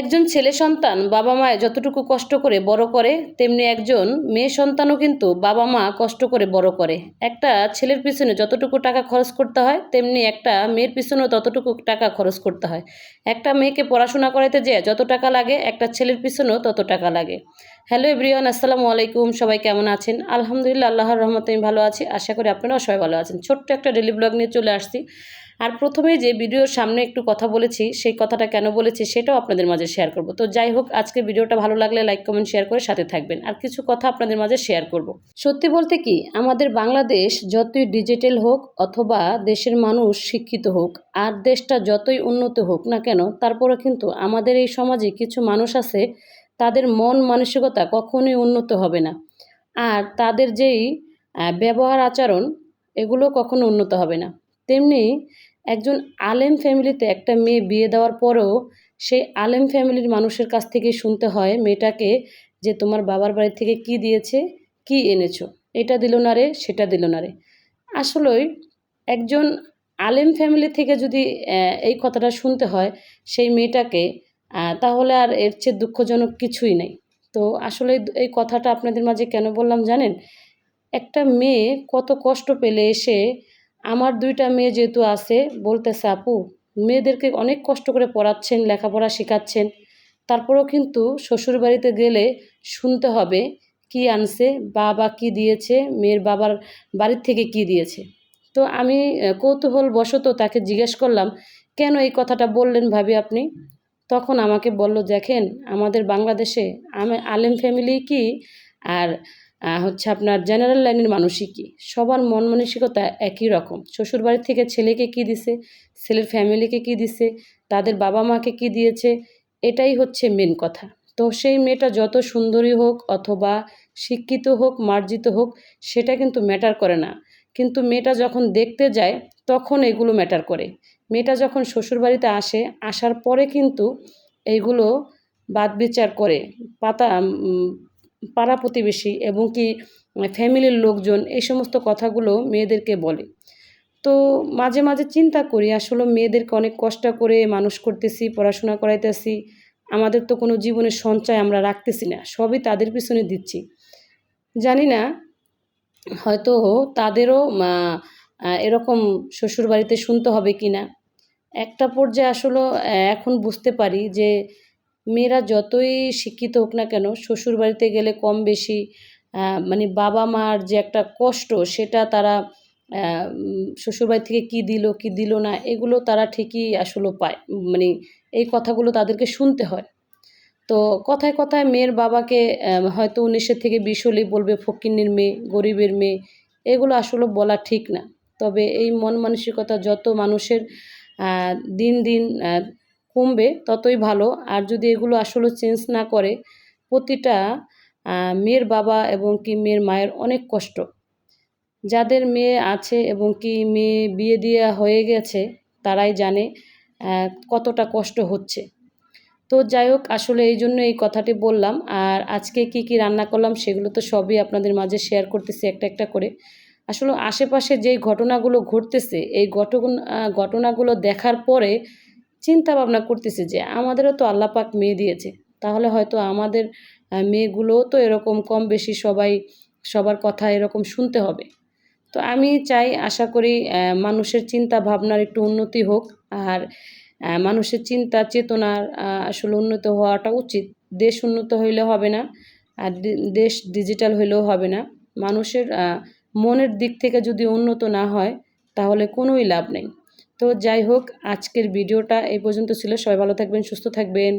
একজন ছেলে সন্তান বাবা মায় যতটুকু কষ্ট করে বড় করে, তেমনি একজন মেয়ে সন্তানও কিন্তু বাবা মা কষ্ট করে বড় করে। একটা ছেলের পিছনে যতটুকু টাকা খরচ করতে হয়, তেমনি একটা মেয়ের পিছনেও ততটুকু টাকা খরচ করতে হয়। একটা মেয়েকে পড়াশোনা করাইতে যে যত টাকা লাগে, একটা ছেলের পিছনেও তত টাকা লাগে। হ্যালো এভরিওয়ান, আসসালামু আলাইকুম, সবাই কেমন আছেন? আলহামদুলিল্লাহ, আল্লাহর রহমতে আমি ভালো আছি। আশা করি আপনারাও সবাই ভালো আছেন। ছোট্ট একটা ডেলি ব্লগ নিয়ে চলে আসছি। আর প্রথমে যে ভিডিওর সামনে একটু কথা বলেছি, সেই কথাটা কেন বলেছি সেটাও আপনাদের মাঝে শেয়ার করব। তো যাই হোক, আজকে ভিডিওটা ভালো লাগলে লাইক কমেন্ট শেয়ার করে সাথে থাকবেন। আর কিছু কথা আপনাদের মাঝে শেয়ার করব। সত্যি বলতে কি, আমাদের বাংলাদেশ যতই ডিজিটাল হোক অথবা দেশের মানুষ শিক্ষিত হোক, আর দেশটা যতই উন্নত হোক না কেন তারপরে কিন্তু আমাদের এই সমাজে কিছু মানুষ আছে, তাদের মন মানসিকতা কখনোই উন্নত হবে না। আর তাদের যেই ব্যবহার আচরণ, এগুলো কখনো উন্নত হবে না। তেমনি একজন আলেম ফ্যামিলিতে একটা মেয়ে বিয়ে দেওয়ার পরেও সেই আলেম ফ্যামিলির মানুষের কাছ থেকে শুনতে হয়, মেয়েটাকে যে তোমার বাবার বাড়ি থেকে কি দিয়েছে, কি এনেছো? এটা দিল না রে, সেটা দিল না রে। আসলেই একজন আলেম ফ্যামিলি থেকে যদি এই কথাটা শুনতে হয় সেই মেয়েটাকে তাহলে আর এর চেয়ে দুঃখজনক কিছুই নেই। তো আসলে এই কথাটা আপনাদের মাঝে কেন বললাম জানেন? একটা মেয়ে কত কষ্ট পেলে এসে আমার দুইটা মেয়ে যেহেতু আছে বলতেছে আপু মেয়েদেরকে অনেক কষ্ট করে পড়াচ্ছেন লেখাপড়া শেখাচ্ছেন। তারপরেও কিন্তু শ্বশুর বাড়িতে গেলে শুনতে হবে কি আনছে বাবা কি দিয়েছে মেয়ের বাবার বাড়ির থেকে কি দিয়েছে? তো আমি আহ, কৌতূহল বশত তাকে জিজ্ঞেস করলাম কেন এই কথাটা বললেন ভাবি আপনি? তখন আমাকে বলল দেখেন আমাদের বাংলাদেশে আমি আলেম ফ্যামিলি কি আর হচ্ছে আপনার জেনারেল লাইনের মানুষই কি? সবার মন মানসিকতা একই রকম। শ্বশুর বাড়ি থেকে ছেলেকে কি দিছে? ছেলের ফ্যামিলিকে কি দিছে? তাদের বাবা মাকে কি দিয়েছে? এটাই হচ্ছে মেন কথা। তো সেই মেয়েটা যত সুন্দরী হোক অথবা শিক্ষিত হোক, মার্জিত হোক, সেটা কিন্তু ম্যাটার করে না। কিন্তু মেয়েটা যখন দেখতে যায়, তখন এগুলো ম্যাটার করে। মেয়েটা যখন শ্বশুরবাড়িতে আসে, আসার পরে কিন্তু এইগুলো বাদ বিচার করে। পাতা পাড়া প্রতিবেশী এবং কি ফ্যামিলির লোকজন এই সমস্ত কথাগুলো মেয়েদেরকে বলে। তো মাঝে মাঝে চিন্তা করি, আসলে মেয়েদেরকে অনেক কষ্ট করে মানুষ করতেছি, পড়াশোনা করাইতেছি, আমাদের তো কোনো জীবনের সঞ্চয় আমরা রাখতেছি না, সবই তাদের পিছনে দিচ্ছি। জানি না, হয়তো তাদেরও এরকম শ্বশুর বাড়িতে শুনতে হবে কি না একটা পর্যায়ে আসলে এখন বুঝতে পারি যে মেয়েরা যতই শিক্ষিত হোক না কেন শ্বশুর বাড়িতে গেলে কম বেশি মানে বাবা মার যে একটা কষ্ট, সেটা তারা শ্বশুরবাড়ি থেকে কি দিল কি দিল না, এগুলো তারা ঠিকই আসলে পায়। মানে এই কথাগুলো তাদেরকে শুনতে হয়। তো কথায় কথায় মেয়ের বাবাকে হয়তো উনিশের থেকে বিশ হলেই বলবে, ফকিন্নির মেয়ে, গরিবের মেয়ে। এগুলো আসলে বলা ঠিক না। তবে এই মন মানসিকতা যত মানুষের দিন দিন কমবে ততই ভালো। আর যদি এগুলো আসলে চেঞ্জ না করে, প্রতিটা মেয়ের বাবা এবং কি মেয়ের মায়ের অনেক কষ্ট। যাদের মেয়ে আছে এবং কি মেয়ে বিয়ে দেওয়া হয়ে গেছে, তারাই জানে কতটা কষ্ট হচ্ছে। তো যাই হোক, আসলে এই জন্য এই কথাটি বললাম। আর আজকে কি কি রান্না করলাম সেগুলো তো সবই আপনাদের মাঝে শেয়ার করতেছি একটা একটা করে। আসলে আশেপাশে যেই ঘটনাগুলো ঘটতেছে, এই ঘটনা ঘটনাগুলো দেখার পরে চিন্তা ভাবনা করতেছে যে আমাদেরও তো আল্লাপাক মেয়ে দিয়েছে। তাহলে হয়তো আমাদের মেয়েগুলোও তো এরকম কম বেশি সবাই, সবার কথা এরকম শুনতে হবে। তো আমি চাই, আশা করি মানুষের চিন্তা ভাবনার একটু উন্নতি হোক। আর মানুষের চিন্তা, চেতনার আসলে উন্নত হওয়াটা উচিত। দেশ উন্নত হইলে হবে না, আর দেশ ডিজিটাল হইলেও হবে না। মানুষের মনের দিক থেকে যদি উন্নত না হয়, তাহলে কোনোই লাভ নেই। তো যাই হোক আজকের ভিডিওটা এই পর্যন্ত ছিল। সবাই ভালো থাকবেন সুস্থ থাকবেন।